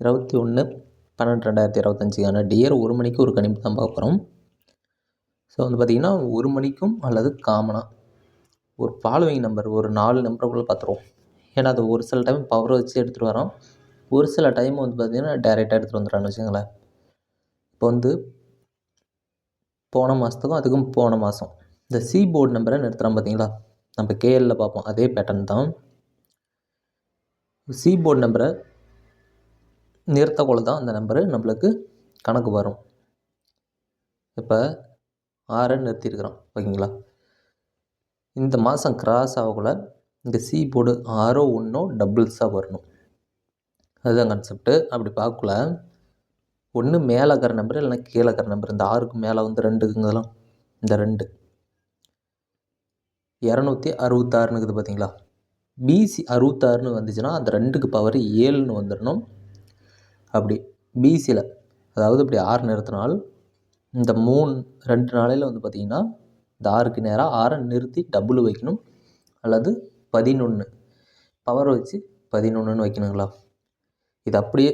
இருபத்தி ஒன்று பன்னெண்டு ரெண்டாயிரத்தி இருபத்தஞ்சிக்கான டியர் ஒரு மணிக்கு ஒரு கணிப்பு தான் பார்க்க போகிறோம் ஸோ வந்து பார்த்திங்கன்னா ஒரு மணிக்கும் அல்லது காமனாக ஒரு ஃபாலோவிங் நம்பர் ஒரு நாலு நம்பருக்குள்ளே பார்த்துருவோம் ஏன்னா அது ஒரு சில டைம் பவர் வச்சு எடுத்துகிட்டு வரோம். ஒரு சில டைம் வந்து பார்த்திங்கன்னா டேரெக்டாக எடுத்துகிட்டு வந்துடுறான்னு வச்சுக்கோங்களேன். இப்போ வந்து போன மாதத்துக்கும் அதுக்கும் போன மாதம் இந்த சி போர்டு நம்பரை நிறுத்துகிறோம் பார்த்தீங்களா நம்ம கேஎல்ல பார்ப்போம். அதே பேட்டர்ன் தான். சி போர்டு நம்பரை நிறுத்தக்குள்ள தான் அந்த நம்பரு. நம்மளுக்கு கணக்கு வரும். இப்போ ஆறை நிறுத்தியிருக்கிறோம். ஓகேங்களா? இந்த மாதம் கிராஸ் ஆகக்குள்ள இந்த சி போர்டு ஆறோ ஒன்றோ டபுள்ஸாக வரணும். அதுதான் கான்செப்ட்டு அப்படி பார்க்கல ஒன்று மேலே இருக்கிற நம்பர் இல்லைன்னா கீழே இருக்கிற நம்பர் இந்த ஆறுக்கு மேலே வந்து ரெண்டுக்குங்கதெல்லாம் இந்த ரெண்டு. இரநூத்தி அறுபத்தாறுன்னு இருக்குது பார்த்தீங்களா பிசி அறுபத்தாறுன்னு வந்துச்சுன்னா அந்த ரெண்டுக்கு பவர் ஏழுன்னு வந்துடணும் அப்படி பிசியில் அதாவது இப்படி ஆறு நிறுத்தினால் இந்த மூணு ரெண்டு நாளையில் வந்து பார்த்திங்கன்னா இந்த ஆறுக்கு நேராக ஆறை நிறுத்தி டபுள் வைக்கணும். அல்லது பதினொன்று பவர் வச்சு பதினொன்றுன்னு வைக்கணுங்களா? இது அப்படியே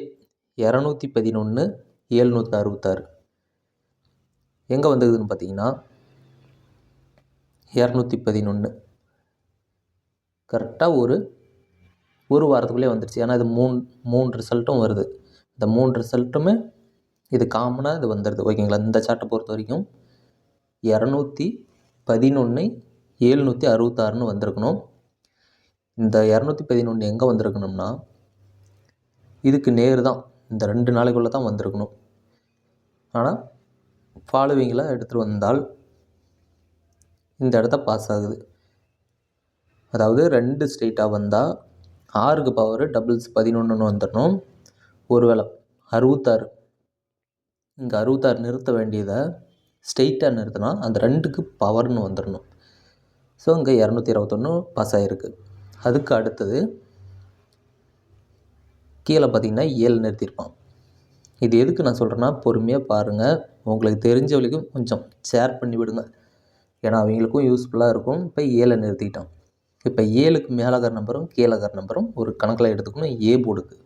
இரநூத்தி பதினொன்று ஏழ்நூற்றி அறுபத்தாறு. எங்கே வந்ததுன்னு பார்த்தீங்கன்னா இரநூத்தி பதினொன்று கரெக்டாக ஒரு ஒரு வாரத்துக்குள்ளே வந்துடுச்சு ஏன்னா இது மூணு மூணு ரிசல்ட்டும் வருது. இந்த மூணு ரிசல்ட்டுமே இது காமனாக இது வந்துடுது ஓகேங்களா இந்த சார்ட்டை பொறுத்த வரைக்கும் இரநூத்தி பதினொன்று ஏழ்நூற்றி அறுபத்தாறுன்னு வந்திருக்கணும். இந்த இரநூத்தி பதினொன்று எங்கே வந்திருக்கணும்னா இதுக்கு நேர் தான் இந்த ரெண்டு நாளைக்குள்ளே தான் வந்திருக்கணும். ஆனால் ஃபாலோவிங்கில் எடுத்துகிட்டு வந்தால் இந்த இடத்த பாஸ் ஆகுது. அதாவது ரெண்டு ஸ்ட்ரெயிட்டாக வந்தால் ஆறுக்கு பவர் டபுள்ஸ் பதினொன்றுன்னு வந்துடணும் ஒருவேளை அறுபத்தாறு. இங்கே அறுபத்தாறு நிறுத்த வேண்டியதை ஸ்ட்ரெயிட்டாக நிறுத்தினா அந்த ரெண்டுக்கு பவர்னு வந்துடணும் ஸோ இங்கே இரநூத்தி இருபத்தொன்று பாஸ் ஆகிருக்கு அதுக்கு அடுத்தது கீழே பார்த்தீங்கன்னா ஏழு நிறுத்தியிருப்பான் இது எதுக்கு நான் சொல்கிறேன்னா பொறுமையாக பாருங்கள் உங்களுக்கு தெரிஞ்ச வரைக்கும் கொஞ்சம் ஷேர் பண்ணி விடுங்க. ஏன்னா அவங்களுக்கும் யூஸ்ஃபுல்லாக இருக்கும். இப்போ ஏழை நிறுத்திக்கிட்டான் இப்போ ஏழுக்கு மேலகர நம்பரும் கீழகர நம்பரும் ஒரு கணக்கில் எடுத்துக்கணும். ஏ போர்டுக்கு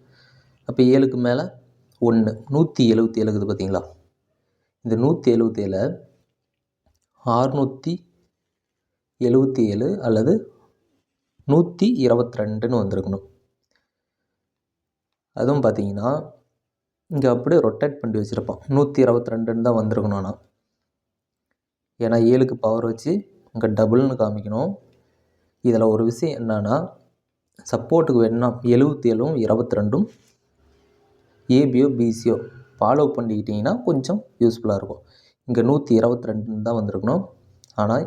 அப்போ ஏழுக்கு மேலே ஒன்று நூற்றி எழுபத்தி ஏழுக்குது பார்த்தீங்களா இந்த நூற்றி எழுபத்தி ஏழு ஆறுநூற்றி எழுபத்தி ஏழு அல்லது நூற்றி இருபத்தி ரெண்டுன்னு வந்திருக்கணும். அதுவும் பார்த்தீங்கன்னா இங்கே அப்படியே ரொட்டேட் பண்ணி வச்சுருப்பான். நூற்றி இருபத்தி ரெண்டுன்னு தான் வந்திருக்கணும் ஆனால் ஏன்னா ஏழுக்கு பவர் வச்சு இங்கே டபுள்னு காமிக்கணும். இதில் ஒரு விஷயம் என்னென்னா சப்போர்ட்டுக்கு வேணும்னா எழுபத்தி ஏழும் இருபத்தி ரெண்டும் ஏபியோ பிசியோ ஃபாலோ பண்ணிக்கிட்டிங்கன்னா கொஞ்சம் யூஸ்ஃபுல்லாக இருக்கும். இங்கே நூற்றி இருபத்தி ரெண்டுன்னு தான் வந்திருக்கணும். ஆனால்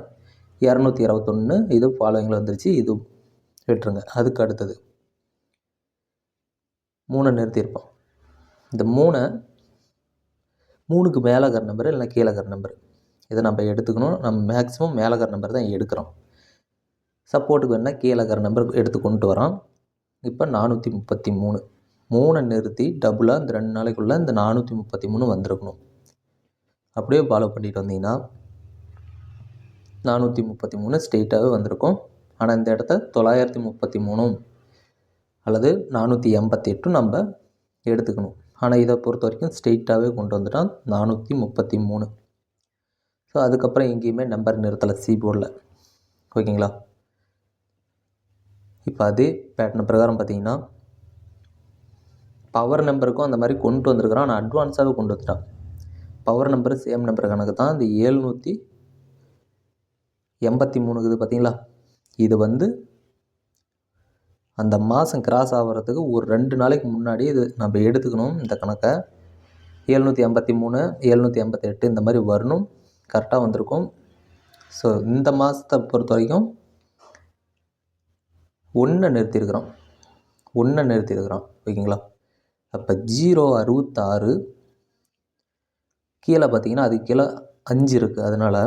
இரநூத்தி இருபத்தொன்று இது ஃபாலோவிங்கில் வந்துருச்சு. இது விட்டுருங்க. அதுக்கு அடுத்தது. மூணை நிறுத்தியிருப்போம். இந்த மூணை மூணுக்கு மேலே கர நம்பர் இல்லை கீழே கர நம்பர் இதை நம்ம எடுத்துக்கணும். நம்ம மேக்ஸிமம் மேலே கர நம்பர் தான் எடுக்கிறோம். சப்போர்ட்டுக்கு வேணால் கீழே கர நம்பர் எடுத்து கொண்டு வரோம். இப்போ நானூற்றி முப்பத்தி மூணு. மூணை நிறுத்தி டபுளாக இந்த ரெண்டு நாளைக்குள்ளே இந்த நானூற்றி முப்பத்தி மூணு வந்திருக்கணும். அப்படியே ஃபாலோ பண்ணிட்டு வந்தீங்கன்னா நானூற்றி முப்பத்தி மூணு ஸ்ட்ரெயிட்டாகவே வந்திருக்கும். ஆனால் இந்த இடத்த தொள்ளாயிரத்தி முப்பத்தி மூணும் அல்லது நானூற்றி எண்பத்தி எட்டும் நம்ம எடுத்துக்கணும். ஆனால் இதை பொறுத்த வரைக்கும் ஸ்ட்ரெயிட்டாகவே கொண்டு வந்துட்டால் நானூற்றி முப்பத்தி மூணு. ஸோ அதுக்கப்புறம் எங்கேயுமே நம்பர் நிறுத்தலை சி போர்டில் ஓகேங்களா இப்போ அதே பேட்டர்ன் பிரகாரம் பார்த்தீங்கன்னா பவர் நம்பருக்கும் அந்த மாதிரி கொண்டு வந்திருக்கிறான். ஆனால் அட்வான்ஸாகவே கொண்டு வந்துட்டான். பவர் நம்பர் சேம் நம்பர் கணக்கு தான். இந்த ஏழ்நூற்றி எண்பத்தி மூணுக்குது பார்த்தீங்களா? இது வந்து அந்த மாதம் கிராஸ் ஆகிறதுக்கு ஒரு ரெண்டு நாளைக்கு முன்னாடி இது நம்ம எடுத்துக்கணும் இந்த கணக்கை. ஏழ்நூற்றி எண்பத்தி மூணு ஏழ்நூற்றி ஐம்பத்தி எட்டு இந்த மாதிரி வரணும். கரெக்டாக வந்திருக்கும். ஸோ இந்த மாதத்தை பொறுத்த வரைக்கும் ஒன்றை நிறுத்தியிருக்கிறோம் ஒன்றை நிறுத்தியிருக்கிறோம் ஓகேங்களா? அப்போ ஜீரோ அறுபத்தாறு. கீழே பார்த்தீங்கன்னா அது கீழே அஞ்சு இருக்குது அதனால்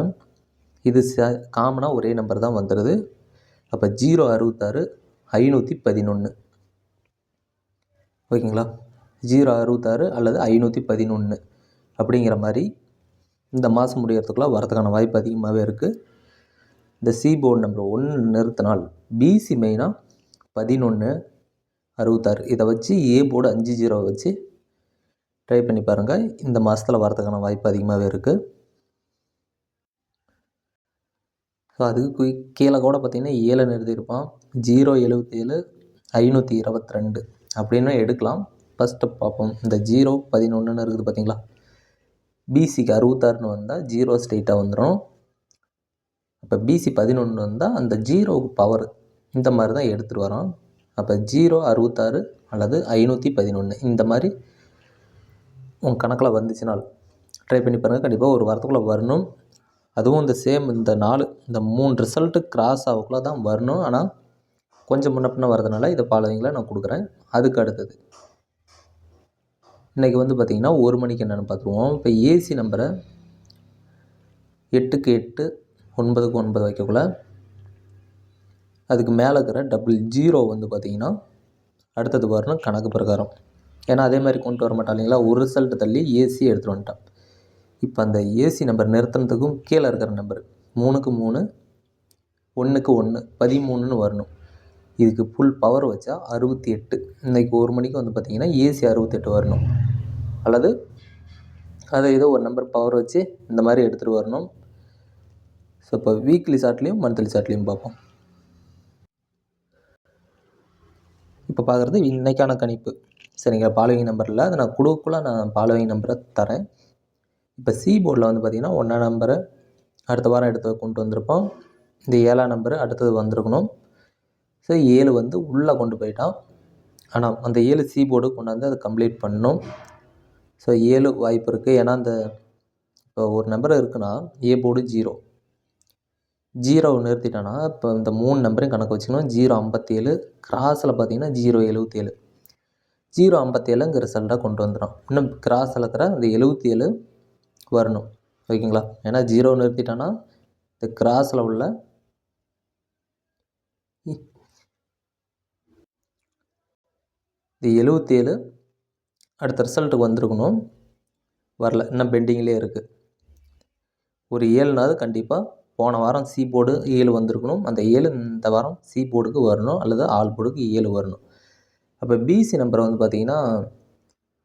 இது ச காமனாக ஒரே நம்பர் தான் வந்துடுது அப்போ ஜீரோ அறுபத்தாறு ஐநூற்றி பதினொன்று ஓகேங்களா? ஜீரோ அறுபத்தாறு அல்லது ஐநூற்றி பதினொன்று அப்படிங்கிற மாதிரி இந்த மாதம் முடியறதுக்குள்ளே வரதுக்கான வாய்ப்பு அதிகமாகவே இருக்குது இந்த சி போர்டு நம்பர் ஒன்று நிறுத்தினால் பிசி மெயினாக பதினொன்று அறுபத்தாறு. இதை வச்சு ஏ போர்டு அஞ்சு ஜீரோ வச்சு ட்ரை பண்ணி பாருங்கள் இந்த மாதத்தில் வரதுக்கான வாய்ப்பு அதிகமாகவே இருக்குது ஸோ அதுக்கு கீழே கூட பார்த்திங்கன்னா ஏழை நிறுத்தியிருப்பான் ஜீரோ எழுபத்தேழு ஐநூற்றி இருபத்தி ரெண்டு அப்படின்னு எடுக்கலாம். ஃபஸ்ட்டு பார்ப்போம். இந்த ஜீரோ பதினொன்றுன்னு இருக்குது பார்த்தீங்களா? பிசிக்கு அறுபத்தாறுன்னு வந்தால் ஜீரோ ஸ்ட்ரெயிட்டாக வந்துடும் அப்போ பிசி பதினொன்று வந்தால் அந்த ஜீரோவுக்கு பவர் இந்த மாதிரி தான் எடுத்துகிட்டு வரோம். அப்போ ஜீரோ அறுபத்தாறு அல்லது ஐநூற்றி பதினொன்று இந்த மாதிரி உங்கள் கணக்கில் வந்துச்சுனால் ட்ரை பண்ணி பாருங்கள் கண்டிப்பாக ஒரு வாரத்துக்குள்ளே வரணும். அதுவும் இந்த சேம் இந்த நாலு இந்த மூணு ரிசல்ட்டு கிராஸ் ஆகக்குள்ளே தான் வரணும். ஆனால் கொஞ்சம் முன்ன பின்ன வரதுனால இதை ஃபாலோவிங்கில் நான் கொடுக்குறேன். அதுக்கு அடுத்தது இன்றைக்கி வந்து பார்த்திங்கன்னா ஒரு மணிக்கு என்னென்னு பார்த்துருவோம் இப்போ ஏசி நம்பரை எட்டுக்கு எட்டு ஒன்பதுக்கு ஒன்பது வைக்கக்குள்ள அதுக்கு மேலே இருக்கிற டபுள் ஜீரோ வந்து பார்த்திங்கன்னா அடுத்தது வரணும் கணக்கு பிரகாரம். ஏன்னா அதே மாதிரி கொண்டு வர மாட்டான் இல்லைங்களா? ஒரு ரிசல்ட் தள்ளி ஏசி எடுத்துகிட்டு வந்துட்டான். இப்போ அந்த ஏசி நம்பர் நிறுத்தினதுக்கும் கீழே இருக்கிற நம்பர் மூணுக்கு மூணு ஒன்றுக்கு ஒன்று பதிமூணுன்னு வரணும். இதுக்கு ஃபுல் பவர் வச்சா அறுபத்தி எட்டு. இன்றைக்கி ஒரு மணிக்கு வந்து பார்த்திங்கன்னா ஏசி அறுபத்தெட்டு வரணும். அல்லது அதை ஏதோ ஒரு நம்பர் பவர் வச்சு இந்த மாதிரி எடுத்துகிட்டு வரணும். ஸோ இப்போ வீக்லி சாட்லேயும் மந்த்லி சாட்லேயும் பார்ப்போம். இப்போ பார்க்குறது இன்றைக்கான கணிப்பு. சரிங்களா? ஃபாலோவிங் நம்பரில் அதை நான் கொடுக்குள்ள நான் ஃபாலோவிங் நம்பரை தரேன். இப்போ சி போர்டில் வந்து பார்த்திங்கன்னா ஒன்றாம் நம்பரை அடுத்த வாரம் எடுத்து கொண்டு வந்திருப்போம். இந்த ஏழாம் நம்பரு அடுத்தது வந்திருக்கணும். ஸோ ஏழு வந்து உள்ளே கொண்டு போயிட்டான். ஆனால் அந்த ஏழு சி போர்டு கொண்டாந்து அதை கம்ப்ளீட் பண்ணணும். ஸோ ஏழு வாய்ப்பு இருக்குது ஏன்னா அந்த இப்போ ஒரு நம்பர் இருக்குன்னா ஏ போர்டு ஜீரோ ஜீரோ நிறுத்திட்டோன்னா இப்போ இந்த மூணு நம்பரையும் கணக்கு வச்சுக்கணும். ஜீரோ ஐம்பத்தேழு கிராஸில் பார்த்தீங்கன்னா ஜீரோ எழுபத்தேழு ஜீரோ ஐம்பத்தேழுங்க ரிசல்ட்டாக கொண்டு வந்துடும் இன்னும் கிராஸில் இருக்கிற இந்த எழுபத்தி ஏழு வரணும். ஓகேங்களா? ஏன்னா ஜீரோ நிறுத்திட்டோன்னா இந்த கிராஸில் உள்ள இது எழுபத்தேழு அடுத்த ரிசல்ட்டுக்கு வந்திருக்கணும். வரல. இன்னும் பெண்டிங்லேயே இருக்குது ஒரு ஏழுனாவது கண்டிப்பாக போன வாரம் சி போர்டு ஏழு வந்திருக்கணும். அந்த ஏழு இந்த வாரம் சி போர்டுக்கு வரணும். அல்லது ஆல் போர்டுக்கு ஏழு வரணும். அப்போ பிசி நம்பர் வந்து பார்த்திங்கன்னா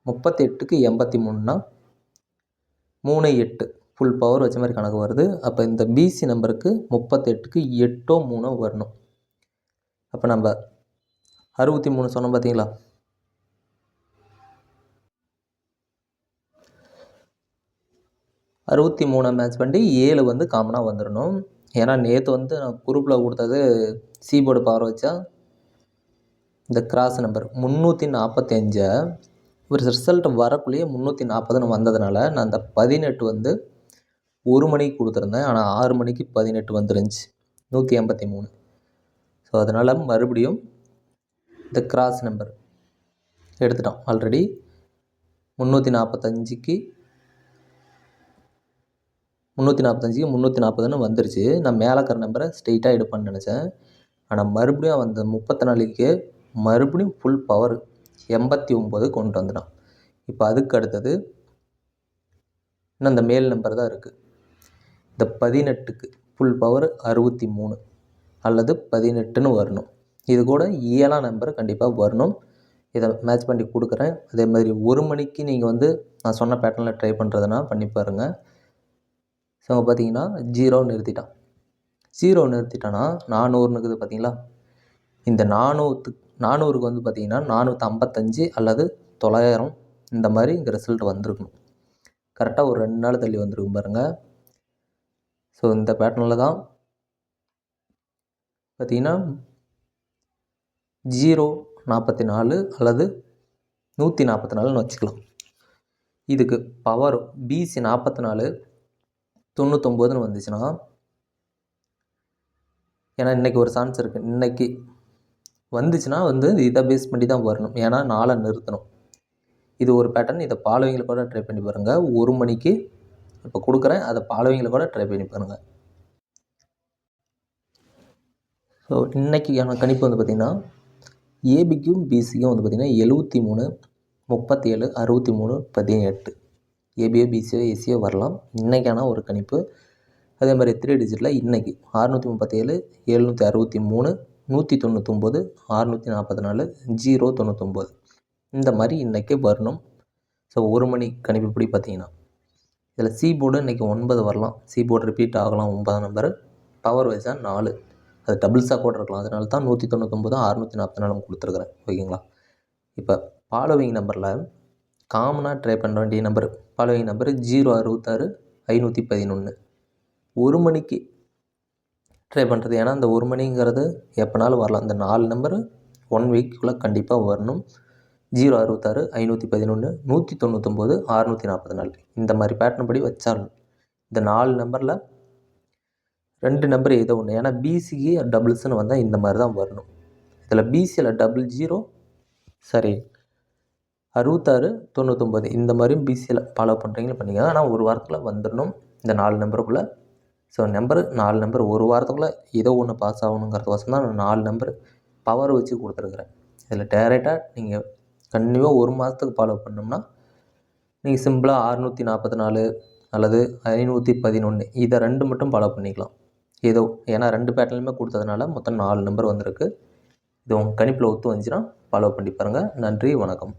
முப்பத்தெட்டுக்கு எண்பத்தி மூணுனா மூணு எட்டு. ஃபுல் பவர் வச்ச மாதிரி கணக்கு வருது. அப்போ இந்த பிசி நம்பருக்கு முப்பத்தெட்டுக்கு எட்டோ மூணோ வரணும். அப்போ நம்ம அறுபத்தி மூணு சொன்னோம் பார்த்தீங்களா அறுபத்தி மூணை மேட்ச் பண்ணி ஏழு வந்து காமனாக வந்துடணும் ஏன்னா நேற்று வந்து நான் குரூப்பில் கொடுத்தது சீபோர்டு பவர் வச்சா இந்த கிராஸ் நம்பர் முந்நூற்றி நாற்பத்தஞ்சை ஒரு ரிசல்ட் வரக்குள்ளேயே முந்நூற்றி நாற்பதுன்னு வந்ததுனால நான் அந்த பதினெட்டு வந்து ஒரு மணிக்கு கொடுத்துருந்தேன். ஆனால் ஆறு மணிக்கு பதினெட்டு வந்துருந்துச்சு. நூற்றி எண்பத்தி மூணு. ஸோ அதனால் மறுபடியும் இந்த கிராஸ் நம்பர் எடுத்துட்டோம். ஆல்ரெடி முந்நூற்றி நாற்பத்தஞ்சிக்கு முந்நூற்றி நாற்பத்தஞ்சுக்கு முந்நூற்றி நாற்பதுன்னு வந்துருச்சு. நான் மேலே இருக்கிற நம்பரை ஸ்ட்ரெயிட்டாக எடுப்பேன்னு நினச்சேன். ஆனால் மறுபடியும் அந்த முப்பத்தி நாலுக்கு மறுபடியும் ஃபுல் பவர் எண்பத்தி ஒம்பது கொண்டு வந்துட்டான். இப்போ அதுக்கு அடுத்தது இன்னும் அந்த மேல் நம்பர் தான் இருக்குது இந்த பதினெட்டுக்கு ஃபுல் பவர் அறுபத்தி மூணு அல்லது பதினெட்டுன்னு வரணும். இது கூட ஏழாம் நம்பர் கண்டிப்பாக வரணும். இதை மேட்ச் பண்ணி கொடுக்குறேன். அதே மாதிரி ஒரு மணிக்கு நீங்கள் வந்து நான் சொன்ன பேட்டர்னில் ட்ரை பண்ணுறதுனா பண்ணி பாருங்கள் ஸோ பார்த்தீங்கன்னா ஜீரோ நிறுத்திட்டான் ஜீரோ நிறுத்திட்டான்னா நானூறுன்னு இருக்குது பார்த்தீங்களா? இந்த நானூற்று நானூறுக்கு வந்து பார்த்திங்கன்னா நானூற்றி ஐம்பத்தஞ்சு அல்லது தொள்ளாயிரம் இந்த மாதிரி இங்கே ரிசல்ட் வந்திருக்கணும் கரெக்டாக ஒரு ரெண்டு நாள் தள்ளி வந்திருக்கும் பாருங்கள் ஸோ இந்த பேட்டர்னில் தான் பார்த்திங்கன்னா ஜீரோ நாற்பத்தி நாலு அல்லது நூற்றி நாற்பத்தி நாலுன்னு வச்சுக்கலாம். இதுக்கு பவர் பிசி நாற்பத்தி நாலு தொண்ணூத்தொம்போதுன்னு வந்துச்சுன்னா ஏன்னா இன்றைக்கி ஒரு சான்ஸ் இருக்குது இன்றைக்கி வந்துச்சுன்னா வந்து இதை பேஸ் பண்ணி தான் வரணும். ஏன்னா நாளை நிறுத்தணும். இது ஒரு பேட்டர்ன் இதை பாலவங்களை கூட ட்ரை பண்ணி பாருங்கள் ஒரு மணிக்கு இப்போ கொடுக்குறேன். அதை பாலவங்களை கூட ட்ரை பண்ணி பாருங்கள் ஸோ இன்றைக்கியான கணிப்பு வந்து பார்த்திங்கன்னா ஏபிக்கும் பிசிக்கும் வந்து பார்த்திங்கன்னா எழுபத்தி மூணு முப்பத்தி ஏழு அறுபத்தி மூணு பதினெட்டு. ஏபிஓ பிசிஓ எஸ்சியோ வரலாம். இன்றைக்கான ஒரு கணிப்பு. அதே மாதிரி த்ரீ டிஜிட்டில் இன்றைக்கி அறுநூற்றி முப்பத்தேழு எழுநூற்றி அறுபத்தி மூணு நூற்றி தொண்ணூத்தொம்பது அறுநூற்றி நாற்பத்தி நாலு ஜீரோ தொண்ணூத்தொம்பது. இந்த மாதிரி இன்றைக்கி வரணும். ஸோ ஒரு மணி கணிப்புப்படி பார்த்தீங்கன்னா இதில் சி போர்டு இன்றைக்கி ஒன்பது வரலாம். சி போர்டு ரிப்பீட் ஆகலாம் ஒன்பதாம் நம்பர் பவர் வைஸாக நாலு. அது டபுள்ஸாக கூட இருக்கலாம். அதனால தான் நூற்றி தொண்ணூத்தொம்பது அறுநூற்றி நாற்பத்தி நாலு கொடுத்துருக்குறேன். ஓகேங்களா? இப்போ ஃபாலோவிங் நம்பரில் காமனாக ட்ரை பண்ண வேண்டிய நம்பர். ஃபாலோவிங் நம்பர் ஜீரோ அறுபத்தாறு ஐநூற்றி பதினொன்று ஒரு மணிக்கு ட்ரை பண்ணுறது ஏன்னா இந்த ஒரு மணிங்கிறது எப்போனாலும் வரலாம். அந்த நாலு நம்பர் ஒன் வீக்குள்ளே கண்டிப்பாக வரணும். ஜீரோ அறுபத்தாறு ஐநூற்றி பதினொன்று நூற்றி தொண்ணூத்தொம்போது அறுநூற்றி நாற்பத்தி நாலு. இந்த மாதிரி பேட்டர்ன் படி வச்சாலும் இந்த நாலு நம்பரில் ரெண்டு நம்பர் ஏதோ ஒன்று ஏன்னா பிசிஇ டபுள்ஸ்னு வந்தால் இந்த மாதிரி தான் வரணும். இதில் பிசியில் டபுள் ஜீரோ சரி அறுபத்தாறு தொண்ணூத்தொம்பது இந்த மாதிரியும் பிசியில் ஃபாலோ பண்ணுறீங்களா பண்ணிக்கலாம் ஆனால் ஒரு வாரத்தில் வந்துடணும். இந்த நாலு நம்பருக்குள்ளே. ஸோ நம்பரு நாலு நம்பர் ஒரு வாரத்துக்குள்ளே ஏதோ ஒன்று பாஸ் ஆகணுங்கிறதுக்கோசம் தான். நான் நாலு நம்பர் பவர் வச்சு கொடுத்துருக்குறேன். இதில் டேரெக்டாக நீங்கள் கண்டிப்பாக ஒரு மாதத்துக்கு ஃபாலோ பண்ணோம்னா நீங்கள் சிம்பிளாக அறுநூற்றி நாற்பத்தி நாலு அல்லது ஐநூற்றி பதினொன்று இதை ரெண்டு மட்டும் ஃபாலோ பண்ணிக்கலாம். ஏதோ ஏன்னா ரெண்டு பேட்டர்னுமே கொடுத்ததுனால மொத்தம் நாலு நம்பர் வந்திருக்கு. இது உங்கள் கணிப்பில் ஒத்து வந்துச்சுன்னா ஃபாலோ பண்ணி பாருங்கள் நன்றி வணக்கம்.